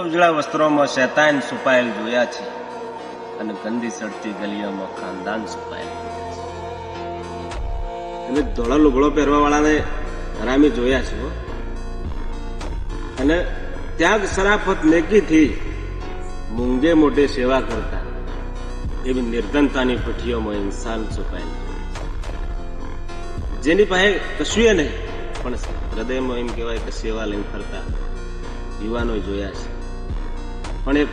ઉજળા વસ્ત્રોમાં શેતાન છુપાયેલ જોયા છે અને ગંદી સડતી ગલીઓમાં ખાનદાન છુપાયેલ અને. ધોળા લુગડો પહેરવા વાળાને હરામી જોયા છે. અને ત્યાગ સરાફત નેકીથી મૂંગે મોઢે સેવા કરતા એવી નિર્ધનતાની પઠીઓમાં ઇન્સાન છુપાયેલ જેની પાસે કશું નહીં, પણ હૃદયમાં એમ કહેવાય કે સેવા લઈને ફરતા યુવાનો જોયા છે પણ એક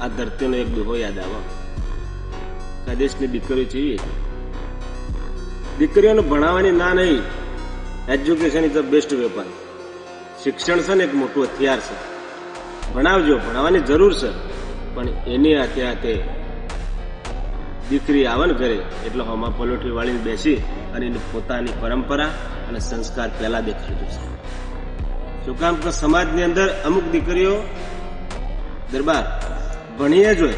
આ ધરતીનો એક દોહો યાદ આવો. કાદેશની દીકરીઓ જેવી દીકરીઓને ભણાવવાની ના નહીં education is the best weapon શિક્ષણ છે ને એક મોટું હથિયાર છે. ભણાવજો, ભણાવવાની જરૂર છે. પણ એની હાથે હાથે દીકરી આવે ને ઘરે, એટલે હોમાં પલોઠી વાળીને બેસી અને એની પોતાની પરંપરા અને સંસ્કાર પહેલા દેખાડજો છે. શું કામ કે સમાજની અંદર અમુક દીકરીઓ દરબાર. ભણીએ જ હોય.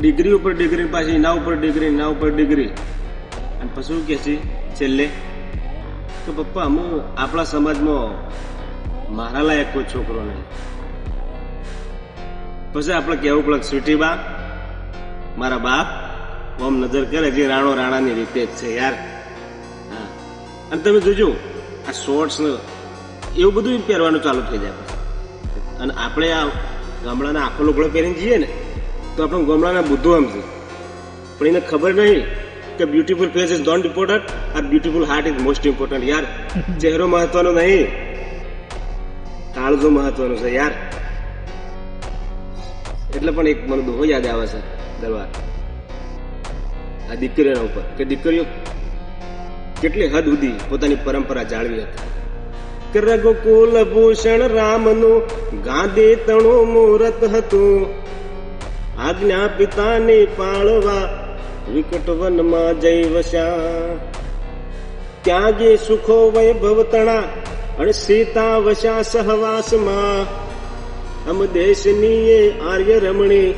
ડિગ્રી ઉપર ડિગ્રી, પાછી એના ઉપર ડિગ્રી એના ઉપર ડિગ્રી. અને પછી શું કહે છે? છેલ્લે કે પપ્પા, હું આપણા સમાજમાં મારા લાયક કોઈ છોકરો નહીં. પછી આપણે કહેવું પડે સ્વીટી બા, મારા બાપ ઓમ નજર કરે જે રાણો રાણાની રીતે જ છે યાર. હા. અને તમે જોજો, આ શોર્ટ્સ એવું બધું પહેરવાનું ચાલુ થઈ જાય. અને આપણે આ ગામડાના આખો લુગડો પહેરીને જઈએ ને, તો આપણે ગામડાના બુદ્ધો સમજે પણ એને ખબર નહીં કે beautiful face is not important આ beautiful heart is most important યાર. ચહેરો મહત્વનો નહીં. કાળજો મહત્વનો છે, યાર. એટલે પણ એક મને દોહો યાદ આવે છે, દરબાર. આ દીકરીઓના ઉપર, કે દીકરીઓ કેટલી હદ સુધી પોતાની પરંપરા જાળવી હતી. કે રઘુકુલ ભૂષણ રામનું ગાંધી તણું મુહૂર્ત હતું. આજ્ઞા પિતાની પાળવા વિકટ વનમાં જઈ વસ્યા ત્યાગી સુખો વૈભવ તણા અને સીતા વશા સહવાસમાં. અમ દેશની એ આર્ય રમણી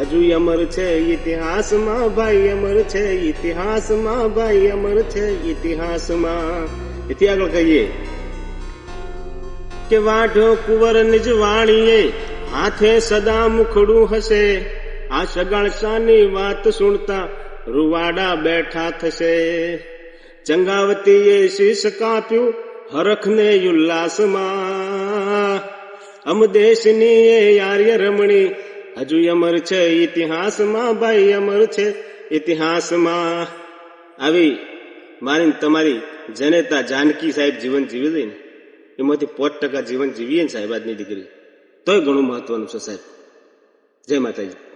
હજુ અમર છે ઇતિહાસમાં ભાઈ અમર છે ઇતિહાસમાં ભાઈ અમર છે ઇતિહાસમાં. એથી આગળ કહીએ. કે વાઢો કુંવર નિજ વાણીએ, હાથે સદા મુખડું હશે. આ સગાળસાની વાત સુણતા રૂવાડા બેઠા થશે. ચંગાવતીએ શીશ કાપ્યું હરખને ઉલ્લાસમાં. અમ દેશની એ આર્ય રમણી, હજુ અમર છે ઇતિહાસમાં, ભાઈ અમર છે ઇતિહાસમાં. આવી, મારી તમારી જનેતા જાનકી સાહેબ જીવન જીવી દઈ ને. એમાંથી પોત ટકા જીવન જીવીએ ને સાહેબ આજની દીકરી. તોય ઘણું મહત્વનું છે સાહેબ. જય માતાજી.